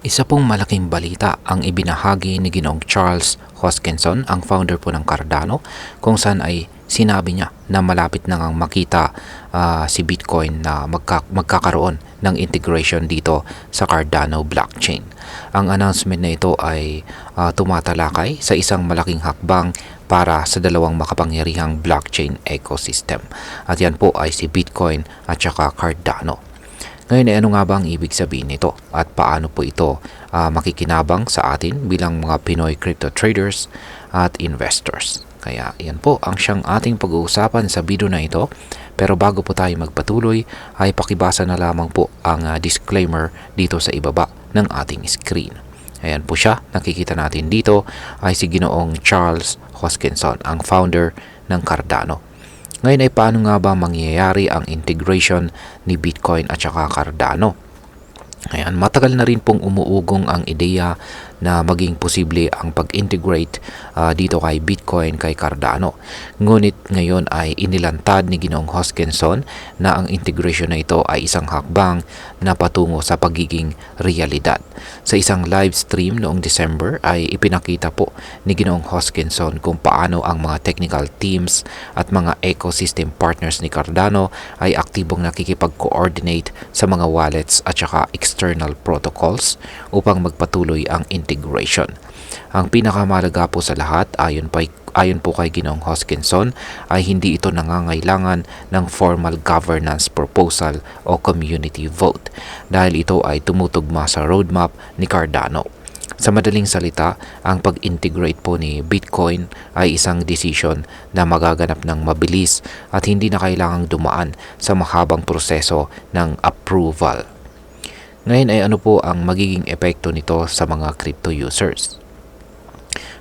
Isa pong malaking balita ang ibinahagi ni Ginoong Charles Hoskinson, ang founder po ng Cardano, kung saan ay sinabi niya na malapit na ngang makita ah, si Bitcoin na magka- magkakaroon ng integration dito sa Cardano blockchain. Ang announcement na ito ay ah, tumatalakay sa isang malaking hakbang para sa dalawang makapangyarihang blockchain ecosystem. At yan po ay si Bitcoin at saka Cardano. Ngayon ay ano nga ba ang ibig sabihin nito at paano po ito ah, makikinabang sa atin bilang mga Pinoy crypto traders at investors. Kaya yan po ang siyang ating pag-uusapan sa video na ito. Pero bago po tayo magpatuloy ay pakibasa na lamang po ang ah, disclaimer dito sa ibaba ng ating screen. Ayan po siya, nakikita natin dito ay si Ginoong Charles Hoskinson, ang founder ng Cardano. Ngayon ay paano nga ba mangyayari ang integration ni Bitcoin at saka Cardano? Ayan, matagal na rin pong umuugong ang ideya na maging posible ang pag-integrate ah, dito kay Bitcoin, kay Cardano. Ngunit ngayon ay inilantad ni Ginoong Hoskinson na ang integration na ito ay isang hakbang na patungo sa pagiging realidad. Sa isang live stream noong December ay ipinakita po ni Ginoong Hoskinson kung paano ang mga technical teams at mga ecosystem partners ni Cardano ay aktibong nakikipag-coordinate sa mga wallets at saka external protocols upang magpatuloy ang integration. Ang pinakamalaga po sa lahat ayon pa ayon po kay Ginoong Hoskinson ay hindi ito nangangailangan ng formal governance proposal o community vote dahil ito ay tumutugma sa roadmap ni Cardano. Sa madaling salita, ang pag-integrate po ni Bitcoin ay isang decision na magaganap ng mabilis at hindi na kailangang dumaan sa mahabang proseso ng approval. Ngayon ay ano po ang magiging epekto nito sa mga crypto users?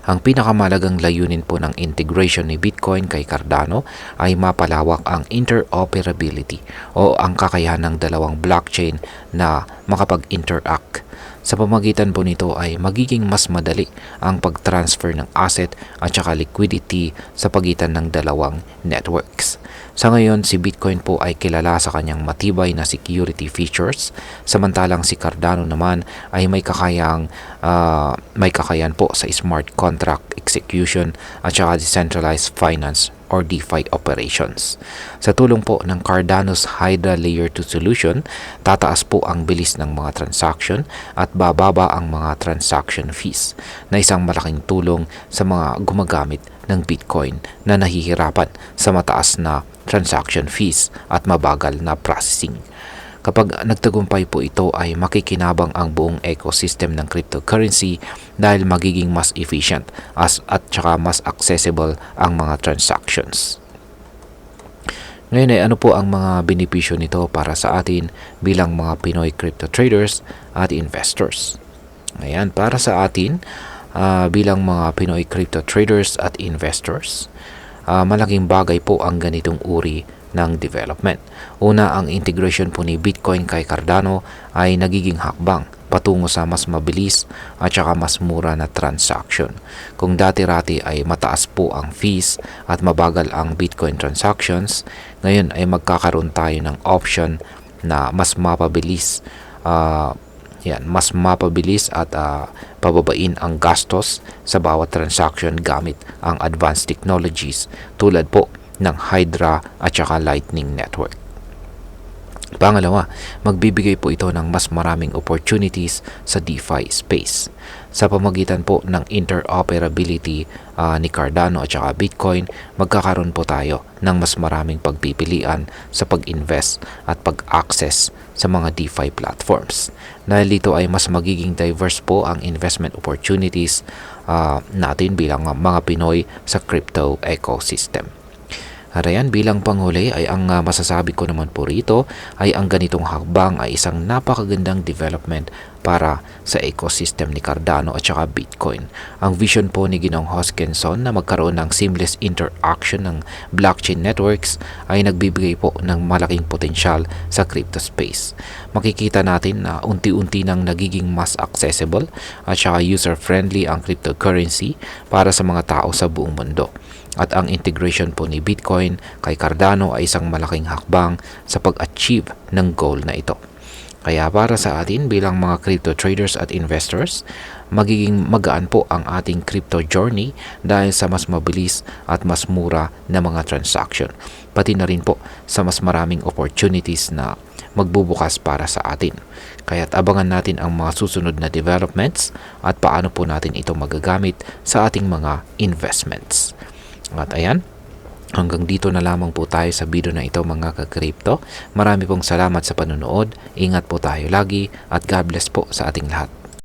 Ang pinakamalagang layunin po ng integration ni Bitcoin kay Cardano ay mapalawak ang interoperability o ang kakayahan ng dalawang blockchain na makapag-interact. Sa pamagitan po nito ay magiging mas madali ang pag-transfer ng asset at saka liquidity sa pagitan ng dalawang networks. Sa ngayon, si Bitcoin po ay kilala sa kanyang matibay na security features, samantalang si Cardano naman ay may kakayang ah, may kakayan po sa smart contract execution at saka decentralized finance or DeFi operations. Sa tulong po ng Cardano's Hydra Layer 2 solution, tataas po ang bilis ng mga transaction at bababa ang mga transaction fees na isang malaking tulong sa mga gumagamit ng Bitcoin na nahihirapan sa mataas na transaction fees at mabagal na processing. Kapag nagtagumpay po ito ay makikinabang ang buong ecosystem ng cryptocurrency dahil magiging mas efficient as at saka mas accessible ang mga transactions. Ngayon ay ano po ang mga benepisyo nito para sa atin bilang mga Pinoy crypto traders at investors. Ayan, para sa atin ah, bilang mga Pinoy crypto traders at investors, ah, malaking bagay po ang ganitong uri ng development. Una, ang integration po ni Bitcoin kay Cardano ay nagiging hakbang patungo sa mas mabilis at saka mas mura na transaction. Kung dati-rati ay mataas po ang fees at mabagal ang Bitcoin transactions, ngayon ay magkakaroon tayo ng option na mas mapabilis ah, yan, mas mapabilis at ah, pababain ang gastos sa bawat transaction gamit ang advanced technologies tulad po ng Hydra at saka Lightning Network. Pangalawa, magbibigay po ito ng mas maraming opportunities sa DeFi space. Sa pamagitan po ng interoperability ah, ni Cardano at saka Bitcoin, magkakaroon po tayo ng mas maraming pagpipilian sa pag-invest at pag-access sa mga DeFi platforms. Dahil dito ay mas magiging diverse po ang investment opportunities ah, natin bilang mga Pinoy sa crypto ecosystem. At ayan, bilang panghuli ay ang ah, masasabi ko naman po rito ay ang ganitong hakbang ay isang napakagandang development para sa ecosystem ni Cardano at saka Bitcoin. Ang vision po ni Ginong Hoskinson na magkaroon ng seamless interaction ng blockchain networks ay nagbibigay po ng malaking potensyal sa crypto space. Makikita natin na unti-unti nang nagiging mas accessible at saka user-friendly ang cryptocurrency para sa mga tao sa buong mundo at ang integration po ni Bitcoin kay Cardano ay isang malaking hakbang sa pag-achieve ng goal na ito. Kaya para sa atin bilang mga crypto traders at investors, magiging magaan po ang ating crypto journey dahil sa mas mabilis at mas mura na mga transaction. Pati na rin po sa mas maraming opportunities na magbubukas para sa atin. Kaya't abangan natin ang mga susunod na developments at paano po natin ito magagamit sa ating mga investments. At ayan, Hanggang dito na lamang po tayo sa video na ito mga ka-crypto. Marami pong salamat sa panonood. Ingat po tayo lagi at God bless po sa ating lahat.